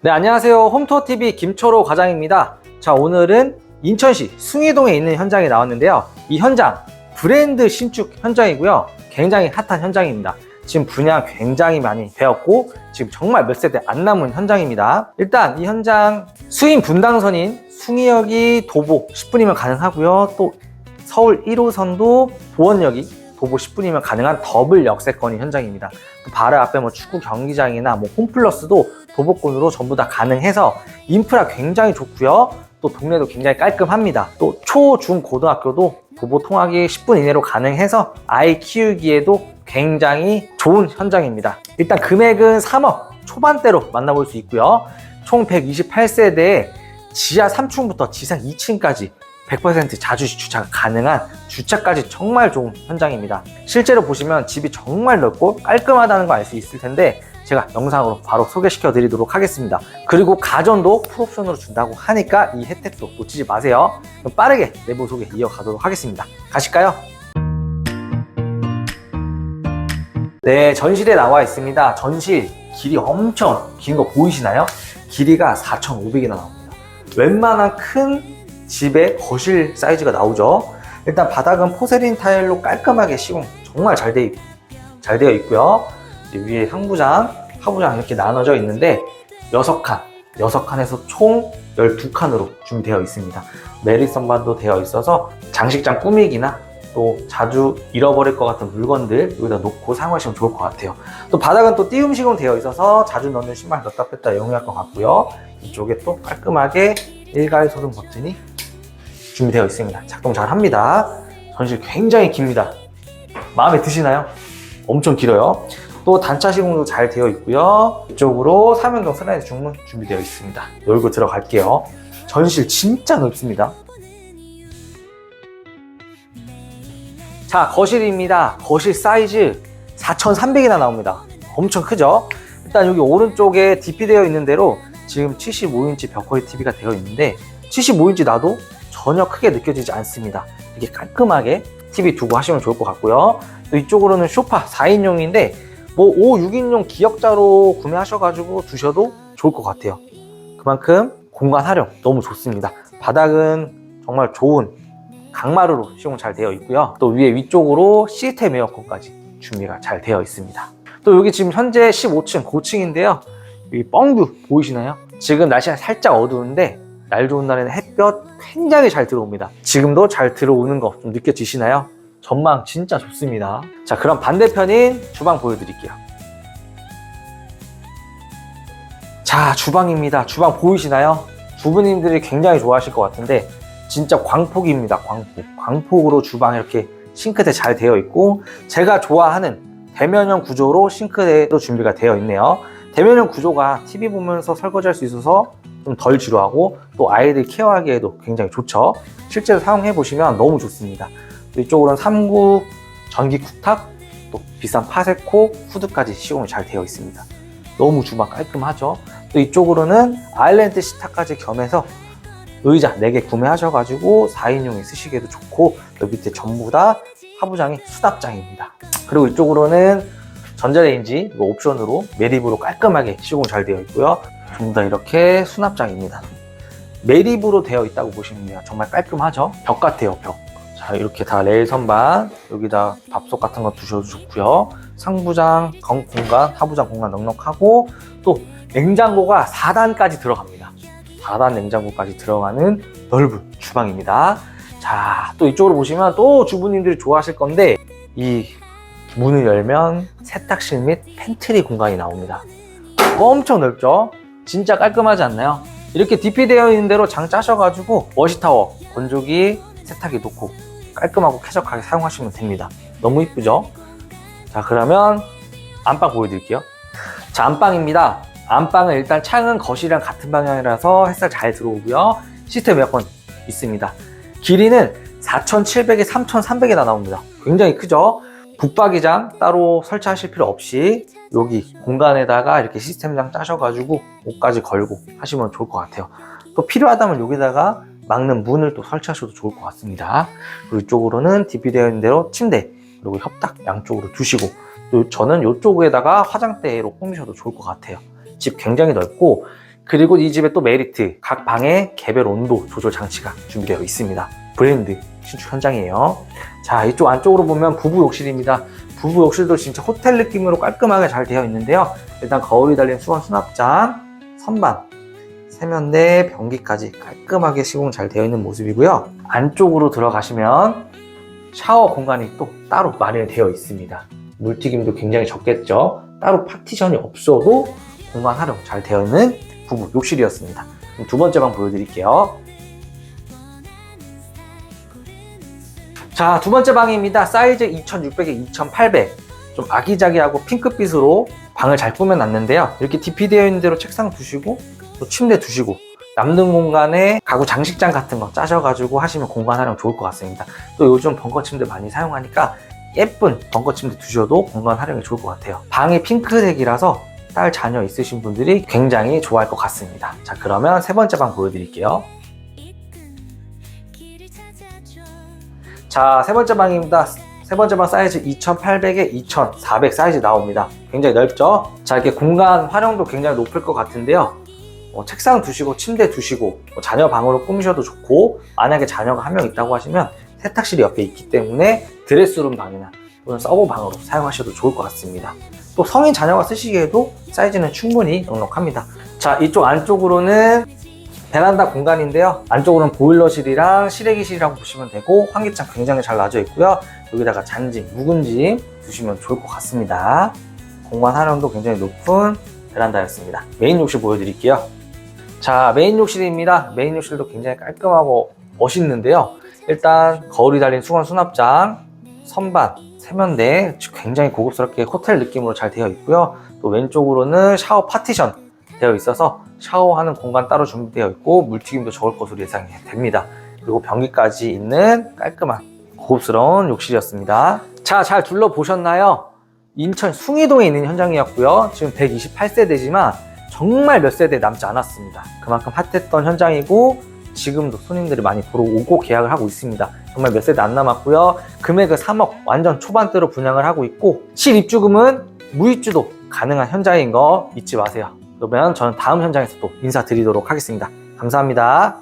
네, 안녕하세요. 홈투어TV 김초로 과장입니다. 자, 오늘은 인천시 숭이동에 있는 현장에 나왔는데요. 이 현장, 브랜드 신축 현장이고요. 굉장히 핫한 현장입니다. 지금 분양 굉장히 많이 되었고, 지금 정말 몇 세대 안 남은 현장입니다. 일단 이 현장 수인 분당선인 숭이역이 도보 10분이면 가능하고요. 또 서울 1호선도 보원역이 도보 10분이면 가능한 더블 역세권인 현장입니다. 또 바로 앞에 뭐 축구 경기장이나 뭐 홈플러스도 도보권으로 전부 다 가능해서 인프라 굉장히 좋고요. 또 동네도 굉장히 깔끔합니다. 또 초, 중, 고등학교도 도보 통학이 10분 이내로 가능해서 아이 키우기에도 굉장히 좋은 현장입니다. 일단 금액은 3억 초반대로 만나볼 수 있고요. 총 128세대에 지하 3층부터 지상 2층까지 100% 자주식 주차가 가능한 주차까지 정말 좋은 현장입니다. 실제로 보시면 집이 정말 넓고 깔끔하다는 거 알 수 있을 텐데 제가 영상으로 바로 소개시켜 드리도록 하겠습니다. 그리고 가전도 풀옵션으로 준다고 하니까 이 혜택도 놓치지 마세요. 그럼 빠르게 내부 소개 이어가도록 하겠습니다. 가실까요? 네, 전실에 나와 있습니다. 전실 길이 엄청 긴 거 보이시나요? 길이가 4,500이나 나옵니다. 웬만한 큰 집의 거실 사이즈가 나오죠. 일단 바닥은 포세린 타일로 깔끔하게 시공 정말 잘, 돼, 잘 되어 있고요. 위에 상부장, 하부장 이렇게 나눠져 있는데 6칸, 6칸에서 총 12칸으로 준비되어 있습니다. 메리 선반도 되어 있어서 장식장 꾸미기나 또 자주 잃어버릴 것 같은 물건들 여기다 놓고 사용하시면 좋을 것 같아요. 또 바닥은 또 띄움식으로 되어 있어서 자주 넣는 신발 넣다 뺐다 이용할 것 같고요. 이쪽에 또 깔끔하게 일괄 소등 버튼이 준비되어 있습니다. 작동 잘 합니다. 전실 굉장히 깁니다. 마음에 드시나요? 엄청 길어요. 또 단차 시공도 잘 되어 있고요. 이쪽으로 삼연동 슬라이드 중문 준비되어 있습니다. 열고 들어갈게요. 전실 진짜 넓습니다. 자, 거실입니다. 거실 사이즈 4,300이나 나옵니다. 엄청 크죠? 일단 여기 오른쪽에 DP 되어 있는 대로 지금 75인치 벽걸이 TV가 되어 있는데 75인치 나도 전혀 크게 느껴지지 않습니다. 이렇게 깔끔하게 TV 두고 하시면 좋을 것 같고요. 또 이쪽으로는 소파 4인용인데 뭐 5, 6인용 기역자로 구매하셔가지고 두셔도 좋을 것 같아요. 그만큼 공간 활용 너무 좋습니다. 바닥은 정말 좋은 강마루로 시공 잘 되어 있고요. 또 위에 위쪽으로 시스템 에어컨까지 준비가 잘 되어 있습니다. 또 여기 지금 현재 15층 고층인데요. 여기 뻥뷰 보이시나요? 지금 날씨가 살짝 어두운데 날 좋은 날에는 햇볕 굉장히 잘 들어옵니다. 지금도 잘 들어오는 거 좀 느껴지시나요? 전망 진짜 좋습니다. 자, 그럼 반대편인 주방 보여드릴게요. 자, 주방입니다. 주방 보이시나요? 주부님들이 굉장히 좋아하실 것 같은데 진짜 광폭입니다. 광폭. 광폭으로 주방 이렇게 싱크대 잘 되어 있고 제가 좋아하는 대면형 구조로 싱크대도 준비가 되어 있네요. 대면형 구조가 TV 보면서 설거지할 수 있어서 좀 덜 지루하고 또 아이들 케어하기에도 굉장히 좋죠. 실제로 사용해 보시면 너무 좋습니다. 또 이쪽으로는 3구 전기 쿡탑, 또 비싼 파세코 후드까지 시공이 잘 되어 있습니다. 너무 주방 깔끔하죠. 또 이쪽으로는 아일랜드 시타까지 겸해서 의자 4개 구매하셔가지고 4인용에 쓰시기에도 좋고 여기 밑에 전부 다 하부장이 수납장입니다. 그리고 이쪽으로는 전자레인지 옵션으로 매립으로 깔끔하게 시공 잘 되어 있고요. 전부 다 이렇게 수납장입니다. 매립으로 되어 있다고 보시면 돼요. 정말 깔끔하죠? 벽 같아요, 벽. 자, 이렇게 다 레일 선반, 여기다 밥솥 같은 거 두셔도 좋고요. 상부장, 건- 공간, 하부장 공간 넉넉하고 또 냉장고가 4단까지 들어갑니다. 4단 냉장고까지 들어가는 넓은 주방입니다. 자, 또 이쪽으로 보시면 또 주부님들이 좋아하실 건데 이 문을 열면 세탁실 및 팬트리 공간이 나옵니다. 엄청 넓죠? 진짜 깔끔하지 않나요? 이렇게 DP 되어 있는 대로 장 짜셔가지고 워시타워, 건조기, 세탁기 놓고 깔끔하고 쾌적하게 사용하시면 됩니다. 너무 이쁘죠? 자, 그러면 안방 보여드릴게요. 자, 안방입니다. 안방은 일단 창은 거실이랑 같은 방향이라서 햇살 잘 들어오고요. 시스템 에어컨 있습니다. 길이는 4,700에 3,300이나 나옵니다. 굉장히 크죠? 북박이장 따로 설치하실 필요 없이 여기 공간에다가 이렇게 시스템장 짜셔가지고 옷까지 걸고 하시면 좋을 것 같아요. 또 필요하다면 여기다가 막는 문을 또 설치하셔도 좋을 것 같습니다. 그리고 이쪽으로는 DP 되어 있는 대로 침대 그리고 협탁 양쪽으로 두시고 또 저는 이쪽에다가 화장대로 꾸미셔도 좋을 것 같아요. 집 굉장히 넓고 그리고 이 집에 또 메리트 각 방에 개별 온도 조절 장치가 준비되어 있습니다. 브랜드 신축 현장이에요. 자 이쪽 안쪽으로 보면 부부 욕실입니다. 부부 욕실도 진짜 호텔 느낌으로 깔끔하게 잘 되어 있는데요. 일단 거울이 달린 수건 수납장, 선반, 세면대, 변기까지 깔끔하게 시공 잘 되어 있는 모습이고요. 안쪽으로 들어가시면 샤워 공간이 또 따로 마련되어 있습니다. 물튀김도 굉장히 적겠죠. 따로 파티션이 없어도 공간 활용 잘 되어 있는 부부 욕실이었습니다. 두 번째 방 보여드릴게요. 자, 두 번째 방입니다. 사이즈 2600에 2800. 좀 아기자기하고 핑크빛으로 방을 잘 꾸며놨는데요. 이렇게 DP 되어 있는 대로 책상 두시고, 또 침대 두시고, 남는 공간에 가구 장식장 같은 거 짜셔가지고 하시면 공간 활용 좋을 것 같습니다. 또 요즘 벙커 침대 많이 사용하니까 예쁜 벙커 침대 두셔도 공간 활용이 좋을 것 같아요. 방이 핑크색이라서 딸 자녀 있으신 분들이 굉장히 좋아할 것 같습니다. 자, 그러면 세 번째 방 보여드릴게요. 자, 세 번째 방입니다. 세 번째 방 사이즈 2800에 2400 사이즈 나옵니다. 굉장히 넓죠? 자, 이렇게 공간 활용도 굉장히 높을 것 같은데요. 어, 책상 두시고 침대 두시고 뭐 자녀 방으로 꾸미셔도 좋고 만약에 자녀가 한 명 있다고 하시면 세탁실이 옆에 있기 때문에 드레스룸 방이나 또는 서버 방으로 사용하셔도 좋을 것 같습니다. 또 성인 자녀가 쓰시기에도 사이즈는 충분히 넉넉합니다. 자, 이쪽 안쪽으로는 베란다 공간인데요. 안쪽으로는 보일러실이랑 실외기실이라고 보시면 되고 환기창 굉장히 잘 놔져 있고요. 여기다가 잔짐, 묵은짐 두시면 좋을 것 같습니다. 공간 활용도 굉장히 높은 베란다였습니다. 메인 욕실 보여드릴게요. 자, 메인 욕실입니다. 메인 욕실도 굉장히 깔끔하고 멋있는데요. 일단 거울이 달린 수건 수납장, 선반, 세면대 굉장히 고급스럽게 호텔 느낌으로 잘 되어 있고요. 또 왼쪽으로는 샤워 파티션 되어 있어서 샤워하는 공간 따로 준비되어 있고 물튀김도 적을 것으로 예상이 됩니다. 그리고 변기까지 있는 깔끔한 고급스러운 욕실이었습니다. 자, 잘 둘러보셨나요? 인천 숭이동에 있는 현장이었고요. 지금 128세대지만 정말 몇 세대 남지 않았습니다. 그만큼 핫했던 현장이고 지금도 손님들이 많이 보러 오고 계약을 하고 있습니다. 정말 몇 세대 안 남았고요. 금액은 3억 완전 초반대로 분양을 하고 있고 실입주금은 무입주도 가능한 현장인 거 잊지 마세요. 그러면 저는 다음 현장에서 또 인사드리도록 하겠습니다. 감사합니다.